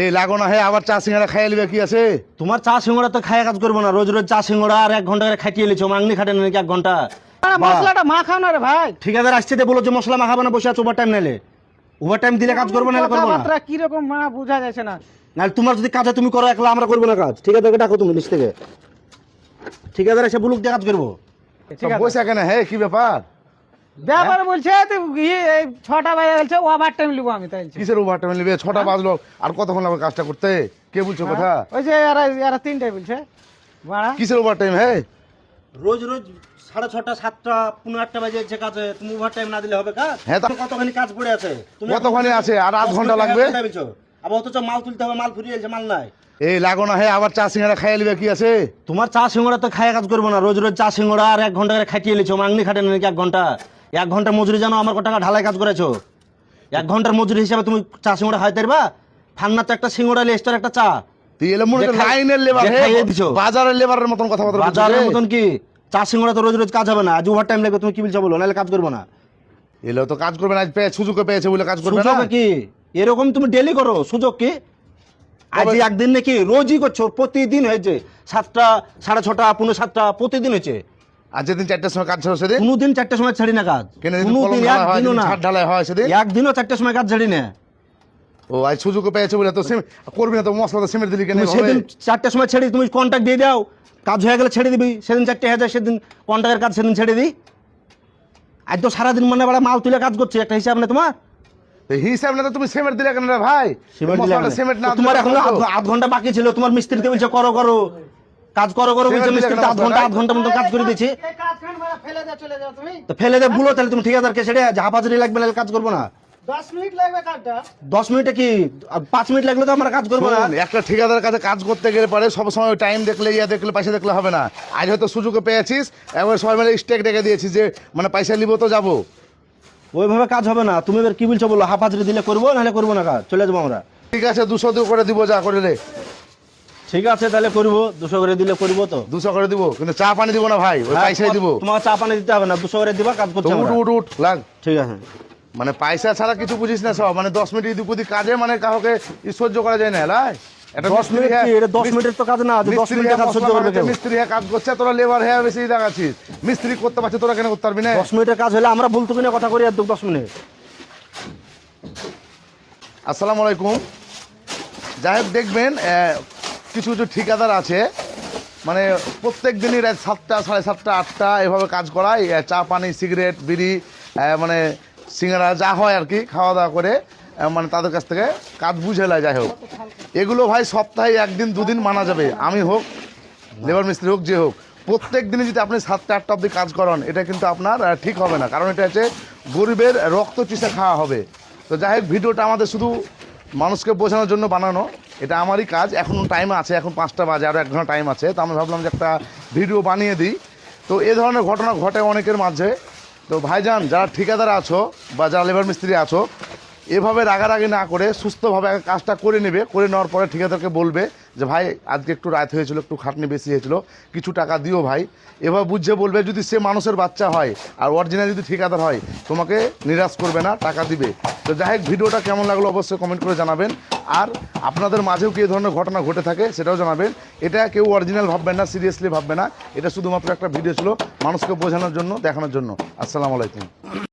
এই লাগো না হে আবার চা সিঙ্গারা খাইয়ে নিবে কি আছে? তোমার চা সিঙ্গড়া তো খায় কাজ করব না রোজ রোজ চা সিঙ্গড়া আর এক ঘণ্টা করে খাটিয়ে লিছো মাংনি খাটে নাকি এক ঘণ্টা? আরে মশলাটা মাখাও না রে ভাই। ঠিকাদার আসছে বলো যে মশলা মাখাবে না বসে আছে ওভার টাইম নাইলে। ওভার টাইম দিলে কাজ করব না করব না। কথাবার্তা কীরকম মা বোঝা যাচ্ছে না। নাহলে তোমার যদি কাজ তুমি করো একলা আমরা করব না কাজ। ঠিকাদারকে ডাকো তুমি নিচ থেকে। ঠিকাদার এসে বুলুক দিয়ে কাজ করব। ঠিক আছে। বসে কেন হে কি ব্যাপার? ব্যাপার বলছে ইয়ে, এই ছটা বাজে বলছে ওভার টাইম লিবো আমি তাই কিসের ওভার টাইম নিবে? ছটা বাজলো আর কতক্ষণ লাগবে কাজটা করতে? কে বলছো কথা? ওই যে এরা এরা তিনটাই বলছে। কিসের ওভার টাইম হে? রোজ রোজ সাড়ে ছটা সাতটা পনেরো আটটা বাজে যে কাজ তুমি ওভার টাইম না দিলে হবে কাজ? হ্যাঁ, তা- কতখানি কাজ পড়ে আছে? তুমি কতখানি আছে? আর আধ ঘণ্টা লাগবে? আবার অথচ মাল তুলতে হবে মাল ফুরিয়ে গেছে মাল নাই। এই লাগো না হে আবার চা সিঙ্গারা খাইয়ে নিবে কি আছে? তোমার চা সিঙ্গড়া তো খায় কাজ করব না রোজ রোজ চা সিঙ্গড়া আর এক ঘণ্টা করে খাটিয়ে লিছো মাংনি খাটে নাকি এক ঘণ্টা? এক ঘণ্টা মজুরি জানো আমার কত টাকা ঢালাই কাজ করেছ? এক ঘণ্টার মজুরি হিসাবে তুমি চা সিঙ্গড়া খাইতে পারবা? ফান্না তো একটা সিঙ্গড়া লেস্টার একটা চা। তুই এলে মনে লাইনের লেবার। বাজারের লেবারের মতন বাজারের মতন কি? চা সিঙ্গড়া তো রোজ রোজ কাজ হবে না। আজ ওভার টাইম লাগবে তুমি কি বলছো বলো? নাহলে কাজ করব না। এলো তো কাজ করবে না আজ পেয়ে সুযোগে পেয়েছে বলে কাজ করবে না। কি? এরকম তুমি ডেলি করো সুযোগ কি? আজ একদিন নাকি রোজই করছ প্রতিদিন হয়েছে। সাতটা সাড়ে ছটা পনেরো সাতটা প্রতিদিন হয়েছে। আর যেদিন চারটার সময় কাজ ছিল সেদিন? কোনোদিন চারটার সময় ছাড়ি না কাজ। কেন কোনোদিন ঢালাই হয় একদিনও না। ছাদ ঢালাই হয় সেদিন? একদিনও চারটার সময় কাজ ছাড়ি না। ও আজ সুযোগে পেয়েছে বলে তো করবি না তো মশলা তো দিলি কেন? সেদিন চারটার সময় ছেড়ে তুমি কন্ট্যাক্ট দিয়ে দাও। কাজ হয়ে গেলে ছেড়ে দিবি। সেদিন চারটে হাজার সেদিন কন্ট্যাক্টের কাজ সেদিন ছেড়ে দিই আজ তো সারাদিন মানে বেড়া মাল তুলে কাজ করছে একটা হিসাব না তোমার। হিসাব না তো তুমি সিমেন্ট দিলে কেন রে ভাই? সিমেন্ট দিলে সিমেন্ট না তোমার এখন আধ- আধ ঘণ্টা বাকি ছিল তোমার মিস্ত্রিতে বলছে করো করো। কাজ করো করো বলছে কেন আধ ঘণ্টা আধ ঘণ্টা মতো কাজ করে দিচ্ছি এই কাজখান মারা ফেলে দিয়ে চলে যাও তুমি। তো ফেলে দে ভুলো তাহলে তুমি ঠিকাদারকে ছেড়ে হাফাজুরি লাগবে না কাজ করব না। দশ মিনিট লাগবে কাজটা। দশ মিনিটে কি? আর পাঁচ মিনিট লাগলে তো আমরা কাজ করব না। একটা ঠিকাদারের কাছে কাজ করতে গেলে পরে সব সময় টাইম দেখলে ইয়া দেখলে পয়সা দেখলে হবে না। আজ হয়তো সুযোগে পেয়েছিস এবার সবাই মিলে স্টেক ডেকে দিয়েছিস যে মানে পয়সা নিবো তো যাব। ওইভাবে কাজ হবে না। তুমি এবার কি বলছো বলো? হাফাজুরি দিলে করব নাহলে করব না কাজ। চলে যাব আমরা। ঠিক আছে দুশো দিয়ে করে দিব যা করে রে ঠিক আছে তাহলে করব। দুশো করে দিলে করব তো। দুশো করে দিব কিন্তু চা পানি দিব না ভাই ওই হ্যাঁ, পয়সাই দিব। তোমার চা পানি দিতে হবে না দুশো করে দিবা কাজ তো করছে উঠ। উঠ উঠ লাগ। ঠিক আছে। মানে পয়সা ছাড়া কিছু বুঝিস না সব মানে দশ মিনিট উদিক কাজে মানে কাউকে সহ্য করা যায় না লাই। এটা দশ মিস্ত্রি মিনিট হ্যাঁ- দশ মিনিটের তো কাজ না দশ মিস্ত্রি হ্যাঁ কাজ সহ্য বানাচ্ছে, মিস্ত্রি হ্যাঁ কাজ করছে তোরা লেবার হ্যাঁ বেশি দেখাচ্ছিস। মিস্ত্রি করতে পারছে তোরা কেন করতে পারবি না? দশ মিনিটের কাজ হলে আমরা বলতে কিনা কথা করি আর দশ মিনিট। আসসালামু আলাইকুম। যাই হোক দেখবেন কিছু কিছু ঠিকাদার আছে মানে প্রত্যেক দিনই রাত সাতটা, সাড়ে সাতটা, আটটা এভাবে কাজ করায় চা, পানি, সিগারেট, বিড়ি মানে সিঙ্গারা, যা হয় আর কি, খাওয়া দাওয়া করে মানে তাদের কাছ থেকে কাজ বুঝে নেয়, যাই হোক। এগুলো ভাই সপ্তাহে একদিন, দুদিন মানা যাবে, আমি হোক, লেবার মিস্ত্রি হোক, যে হোক। প্রত্যেক দিনে যদি আপনি সাতটা, আটটা অবধি কাজ করান, এটা কিন্তু আপনার ঠিক হবে না। কারণ এটা হচ্ছে গরিবের রক্ত চুষে খাওয়া হবে। তো যাই হোক, ভিডিওটা আমাদের শুধু মানুষকে বোঝানোর জন্য বানানো এটা আমারই কাজ। এখন টাইম আছে, এখন পাঁচটা বাজে আরও এক ঘণ্টা টাইম আছে। তো আমি ভাবলাম যে একটা ভিডিও বানিয়ে দিই। তো এ ধরনের ঘটনা ঘটে অনেকের মাঝে। তো ভাইজান, যারা ঠিকাদার আছো বা যারা লেবার মিস্ত্রি আছো, এভাবে রাগারাগি না করে সুস্থভাবে কাজটা করে নেবে, করে নেওয়ার পরে ঠিকাদারকে বলবে যে ভাই, আজকে একটু রাত হয়েছিল, একটু খাটনি বেশি হয়েছিল, কিছু টাকা দিও ভাই। এভাবে বুঝে বলবে যদি সে মানুষের বাচ্চা হয় আর অরিজিনাল যদি ঠিকাদার হয়, তোমাকে নিরাশ করবে না, টাকা দিবে। তো যাই হোক, ভিডিওটা কেমন লাগল অবশ্যই কমেন্ট করে জানাবেন। আর আপনাদের মাঝেও কি ধরনের ঘটনা ঘটে থাকে সেটাও জানাবেন। এটা কেউ অরিজিনাল ভাববেন না সিরিয়াসলি ভাববে না। এটা শুধুমাত্র একটা ভিডিও ছিল মানুষকে বোঝানোর জন্য, দেখানোর জন্য। আসসালামু আলাইকুম।